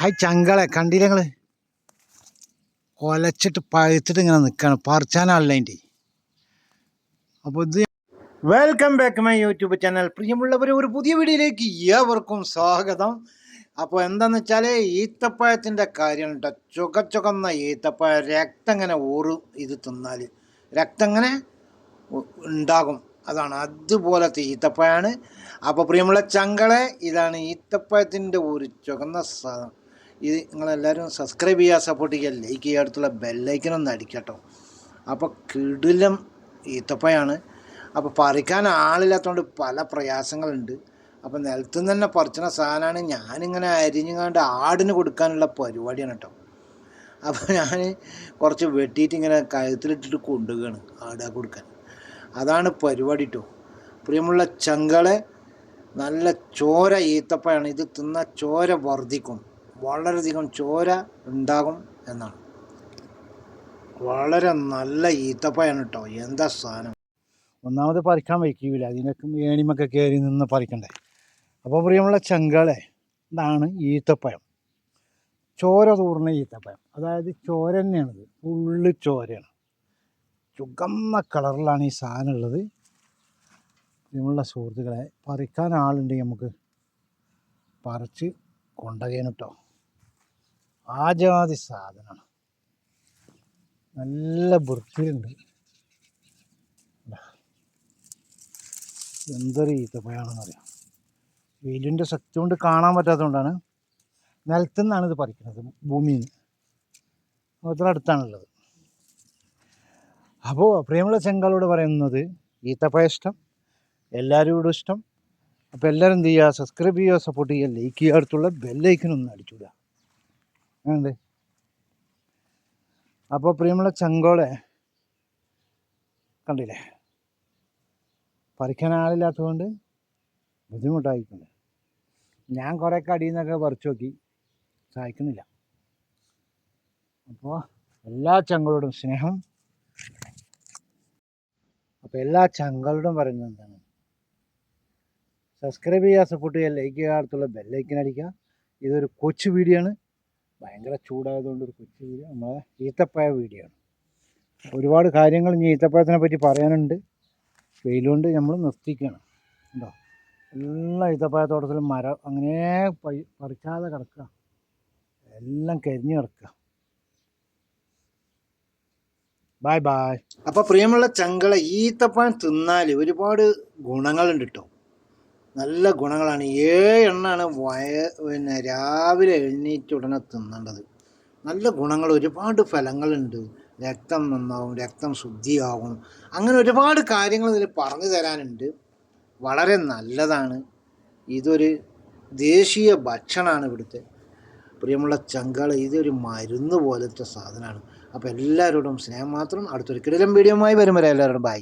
Hi ചങ്കളെ കണ്ടില്ല നിങ്ങൾ കൊലച്ചിട്ട് പഴുത്തിട്ട് ഇങ്ങനെ നിൽക്കുകയാണ് പറിച്ചാനല്ല അതിന്റെ അപ്പോൾ ഇത് welcome back my YouTube channel. പ്രിയമുള്ളവർ ഒരു പുതിയ വീഡിയോയിലേക്ക് ഏവർക്കും സ്വാഗതം. അപ്പോൾ എന്താന്ന് വെച്ചാൽ ഈത്തപ്പഴത്തിന്റെ കാര്യം കേട്ടോ ചുക ചുകന്ന ഈത്തപ്പഴം രക്തം ഇങ്ങനെ ഊറും ഇത് തിന്നാൽ രക്തം ഇങ്ങനെ ഉണ്ടാകും. അതാണ് അതുപോലത്തെ ഈത്തപ്പഴമാണ് അപ്പോൾ പ്രിയമുള്ള ചങ്കളെ ഇതാണ് ഈത്തപ്പഴത്തിന്റെ ഒരു ചുകന്ന സാധനം. ഇത് നിങ്ങളെല്ലാവരും സബ്സ്ക്രൈബ് ചെയ്യുക സപ്പോർട്ട് ചെയ്യുക ലൈക്ക് ചെയ്യുക അടുത്തുള്ള ബെല്ലൈക്കനൊന്ന് അടിക്കട്ടോ. അപ്പോൾ കിടിലം ഈത്തപ്പയാണ്. അപ്പോൾ പറിക്കാൻ ആളില്ലാത്തതുകൊണ്ട് പല പ്രയാസങ്ങളുണ്ട്. അപ്പോൾ നിലത്തുനിന്ന് തന്നെ പറിച്ചണ സാധനമാണ് ഞാനിങ്ങനെ അരിഞ്ഞുകൊണ്ട് ആടിന് കൊടുക്കാനുള്ള പരിപാടിയാണ് കേട്ടോ അപ്പോൾ ഞാൻ കുറച്ച് വെട്ടിയിട്ട് ഇങ്ങനെ കഴുത്തിലിട്ടിട്ട് കൊണ്ടുപോവുകയാണ് ആടാ കൊടുക്കാൻ. അതാണ് പരിപാടി കേട്ടോ പ്രിയമുള്ള ചങ്കളെ നല്ല ചോര ഈത്തപ്പയാണ്. ഇത് തിന്ന ചോര വർദ്ധിക്കും. വളരെയധികം ചോര ഉണ്ടാകും എന്നാണ്. വളരെ നല്ല ഈത്തപ്പയാണ് കേട്ടോ എന്താ സാധനം? ഒന്നാമത് പറിക്കാൻ വയ്ക്കൂല. അതിനൊക്കെ ഏണിമൊക്കെ കയറി നിന്ന് പറിക്കണ്ടേ. അപ്പോൾ പ്രിയമുള്ള ചങ്കളെ ഇതാണ് ഈത്തപ്പഴം. ചോര തൂർന്ന ഈത്തപ്പഴം. അതായത് ചോര തന്നെയാണിത്. ഫുള്ള് ചോരയാണ്. ചുവന്ന കളറിലാണ് ഈ സാധനം ഉള്ളത്. പ്രിയമുള്ള സുഹൃത്തുക്കളെ പറിക്കാൻ ആളുണ്ടെങ്കിൽ നമുക്ക് പറിച്ച് കൊണ്ടുപോകാൻ കേട്ടോ ആ ജാതി സാധനമാണ്. നല്ല വൃത്തിയുണ്ട് എന്തൊരു ഈത്തപ്പഴമാണെന്നറിയാം വെയിലിന്റെ ശക്തി കൊണ്ട് കാണാൻ പറ്റാത്തതുകൊണ്ടാണ് നിലത്തുനിന്നാണ് ഇത് പറിക്കുന്നത് ഭൂമിയിൽ. നിന്ന് അത്ര അടുത്താണുള്ളത്. അപ്പോൾ പ്രിയമുള്ള ചെങ്കളോട് പറയുന്നത് ഈത്തപ്പഴ ഇഷ്ടം എല്ലാവരോടും ഇഷ്ടം. അപ്പോൾ എല്ലാവരും എന്ത് ചെയ്യുക? സബ്സ്ക്രൈബ് ചെയ്യുക സപ്പോർട്ട് ചെയ്യുക ലൈക്ക് ചെയ്യുക അടുത്തുള്ള ബെല്ലൈക്കനൊന്ന് അടിച്ചുവിടുക. അങ്ങനെയുണ്ട് അപ്പോൾ പ്രിയമുള്ള ചങ്കോളെ കണ്ടില്ലേ? പറിക്കാൻ ആളില്ലാത്തതുകൊണ്ട് ബുദ്ധിമുട്ടായിട്ടുണ്ട്. ഞാൻ കുറേ കടിയിൽ നിന്നൊക്കെ പറിച്ചു നോക്കി. സഹായിക്കുന്നില്ല. അപ്പോൾ എല്ലാ ചങ്കളോടും സ്നേഹം. അപ്പോൾ എല്ലാ ചങ്കളോടും പറയുന്നത് എന്താണ്? സബ്സ്ക്രൈബ് ചെയ്യുക സപ്പോർട്ട് ചെയ്യുക ലൈക്ക് ചെയ്യുക അടുത്തുള്ള ബെല്ലൈക്കൻ അടിക്കുക. ഇതൊരു കൊച്ചു വീഡിയോ ആണ്. ഭയങ്കര ചൂടായതുകൊണ്ട് ഒരു കൊച്ചു വീഡിയോ നമ്മളെ ഈത്തപ്പഴ വീഡിയോ ഒരുപാട് കാര്യങ്ങൾ ഇനി ഈത്തപ്പഴത്തിനെ പറ്റി പറയാനുണ്ട്. വെയിലുകൊണ്ട് നമ്മൾ നിർത്തിക്കുകയാണ് ഉണ്ടോ എല്ലാ ഈത്തപ്പഴത്തോട്ടത്തിലും മരം അങ്ങനെ പറിക്കാതെ കിടക്കുക. എല്ലാം കരിഞ്ഞു കിടക്കുക. ബായ് ബായ് അപ്പോൾ പ്രിയമുള്ള ചങ്കള ഈത്തപ്പഴം തിന്നാൽ ഒരുപാട് ഗുണങ്ങളുണ്ട് കേട്ടോ. നല്ല ഗുണങ്ങളാണ്. ഏഴ് എണ്ണാണ് വയ പിന്നെ രാവിലെ എഴുന്നേറ്റ് ഉടനെ തിന്നേണ്ടത്. നല്ല ഗുണങ്ങൾ ഒരുപാട് ഫലങ്ങളുണ്ട്. രക്തം നന്നാവും രക്തം ശുദ്ധിയാവും. അങ്ങനെ ഒരുപാട് കാര്യങ്ങൾ ഇതിൽ പറഞ്ഞു തരാനുണ്ട്. വളരെ നല്ലതാണ്. ഇതൊരു ദേശീയ ഭക്ഷണമാണ് ഇവിടുത്തെ. പ്രിയമുള്ള ചങ്കള ഇതൊരു മരുന്ന് പോലത്തെ സാധനമാണ്. അപ്പോൾ എല്ലാവരോടും സ്നേഹം മാത്രം. അടുത്തൊരു കിടലം ആയി വരും വരെ എല്ലാവരോടും ബൈ